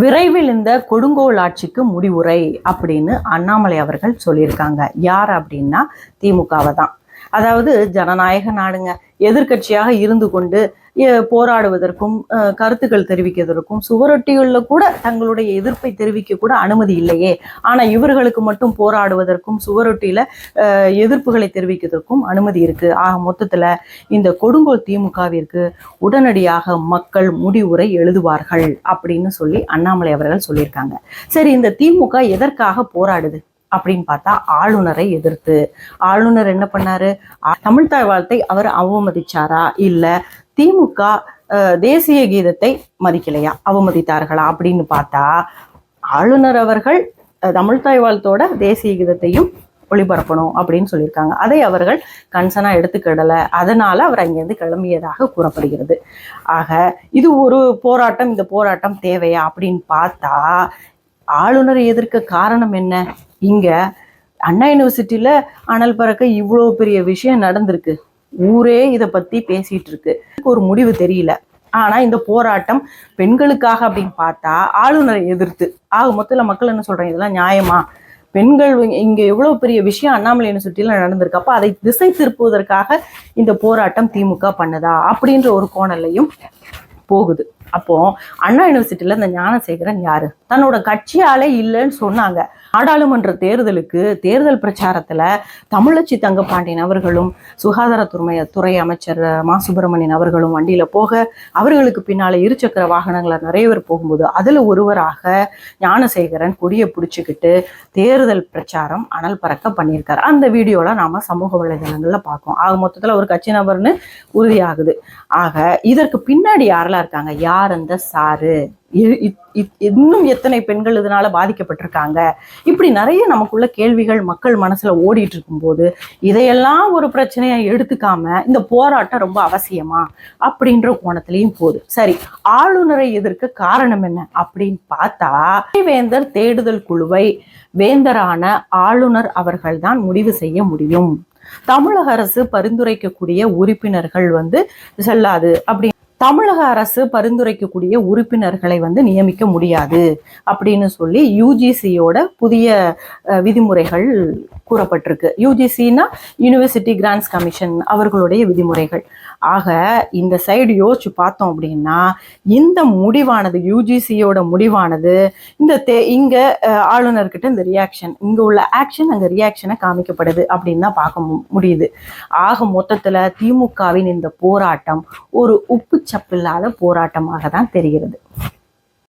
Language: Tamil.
விரைவில் இந்த கொடுங்கோல் ஆட்சிக்கு முடிவுரை அப்படின்னு அண்ணாமலை அவர்கள் சொல்லியிருக்காங்க. யார் அப்படின்னா திமுகவை தான். அதாவது ஜனநாயக நாடுங்க. எதிர்க்கட்சியாக இருந்து கொண்டு போராடுவதற்கும் அஹ், கருத்துக்கள் தெரிவிக்கிறதற்கும் சுவரொட்டிகளில் கூட தங்களுடைய எதிர்ப்பை தெரிவிக்க கூட அனுமதி இல்லையே. ஆனா இவர்களுக்கு மட்டும் போராடுவதற்கும் சுவரொட்டியில் அஹ், எதிர்ப்புகளை தெரிவிக்கிறதற்கும் அனுமதி இருக்கு. ஆக மொத்தத்துல இந்த கொடுங்கோல் திமுகவிற்கு உடனடியாக மக்கள் முடிவுரை எழுதுவார்கள் அப்படின்னு சொல்லி அண்ணாமலை அவர்கள் சொல்லியிருக்காங்க. சரி இந்த திமுக எதற்காக போராடுது? அப்படின்னு பார்த்தா ஆளுநரை எதிர்த்து. ஆளுநர் என்ன பண்ணாரு? தமிழ்தாய் வாழ்த்தை அவர் அவமதிச்சாரா? இல்ல திமுக தேசிய கீதத்தை மதிக்கலையா? அவமதித்தார்களா? அப்படின்னு பார்த்தா ஆளுநர் அவர்கள் தமிழ்தாய் வாழ்த்தோட தேசிய கீதத்தையும் ஒளிபரப்பணும் அப்படின்னு சொல்லியிருக்காங்க. அதை அவர்கள் கன்சனா எடுத்துக்கிடல. அதனால அவர் அங்கேருந்து கிளம்பியதாக கூறப்படுகிறது. ஆக இது ஒரு போராட்டம் இந்த போராட்டம் தேவையா? அப்படின்னு பார்த்தா ஆளுநரை எதிர்க்க காரணம் என்ன? இங்க அண்ணா யூனிவர்சிட்டியில அனல் பறக்க இவ்வளோ பெரிய விஷயம் நடந்திருக்கு. ஊரே இதை பத்தி பேசிட்டு இருக்கு. ஒரு முடிவு தெரியல. ஆனா இந்த போராட்டம் பெண்களுக்காக அப்படின்னு பார்த்தா ஆளுநரை எதிர்த்து. ஆக மொத்தத்தில் மக்கள் என்ன சொல்றாங்க? இதெல்லாம் நியாயமா? பெண்கள் இங்க- எவ்வளோ எவ்வளவு பெரிய விஷயம் அண்ணாமலை யூனிவர்சிட்டியில நடந்திருக்கு. அப்ப அதை திசை திருப்புவதற்காக இந்த போராட்டம் திமுக பண்ணுதா அப்படின்ற ஒரு கோணல்லையும் போகுது. அப்போ அண்ணா யூனிவர்சிட்டியில இந்த ஞானசேகரன் யாரு? தன்னோட கட்சியாலே இல்லைன்னு சொன்னாங்க. நாடாளுமன்ற தேர்தலுக்கு தேர்தல் பிரச்சாரத்துல தமிழச்சி தங்கப்பாண்டியன் அவர்களும் சுகாதாரத்துறை துறை அமைச்சர் மா சுப்பிரமணியன் அவர்களும் வண்டியில போக அவர்களுக்கு பின்னால இருசக்கர வாகனங்களை நிறைய பேர் போகும்போது அதுல ஒருவராக ஞானசேகரன் கொடியை பிடிச்சுக்கிட்டு தேர்தல் பிரச்சாரம் அனல் பறக்க பண்ணியிருக்காரு. அந்த வீடியோல நாம சமூக வலைதளங்கள்ல பார்க்கோம் ஆக மொத்தத்துல ஒரு கட்சி நபர்னு உறுதியாகுது. ஆக இதற்கு பின்னாடி யாரெல்லாம் இருக்காங்க? யார் அந்த சாரு? இ- இன்னும் எத்தனை பெண்கள் இதனால பாதிக்கப்பட்டிருக்காங்க? இப்படி நிறைய நமக்குள்ள கேள்விகள் மக்கள் மனசுல ஓடிட்டு இருக்கும்போது இதையெல்லாம் ஒரு பிரச்சனையா எடுத்துக்காம இந்த போராட்டம் ரொம்ப அவசியமா? அப்படின்ற கோணத்திலையும் போகுது. சரி ஆளுநரை எதிர்க்க காரணம் என்ன அப்படின்னு பார்த்தா வேந்தர் தேடுதல் குழுவை வேந்தரான ஆளுநர் அவர்கள்தான் முடிவு செய்ய முடியும். தமிழக அரசு பரிந்துரைக்கக்கூடிய உறுப்பினர்கள் வந்து செல்லாது அப்படி தமிழக அரசு பரிந்துரைக்கக்கூடிய உறுப்பினர்களை வந்து நியமிக்க முடியாது அப்படின்னு சொல்லி யூஜிசியோட புதிய விதிமுறைகள் கூறப்பட்டிருக்கு. யூஜிசினா யூனிவர்சிட்டி கிராண்ட்ஸ் கமிஷன் அவர்களுடைய விதிமுறைகள். ஆக இந்த சைடு யோசிச்சு பார்த்தோம் அப்படின்னா இந்த முடிவானது யூஜிசியோட முடிவானது இந்த தே இங்க ஆளுநர்கிட்ட இந்த ரியாக்ஷன் இங்க உள்ள ஆக்ஷன் அங்க ரியாக்ஷனை காமிக்கப்படுது அப்படின்னு தான் பார்க்க மு- முடியுது. ஆக மொத்தத்துல திமுகவின் இந்த போராட்டம் ஒரு உப்பு சப்பில்லாத போராட்டமாக தான் தெரிகிறது.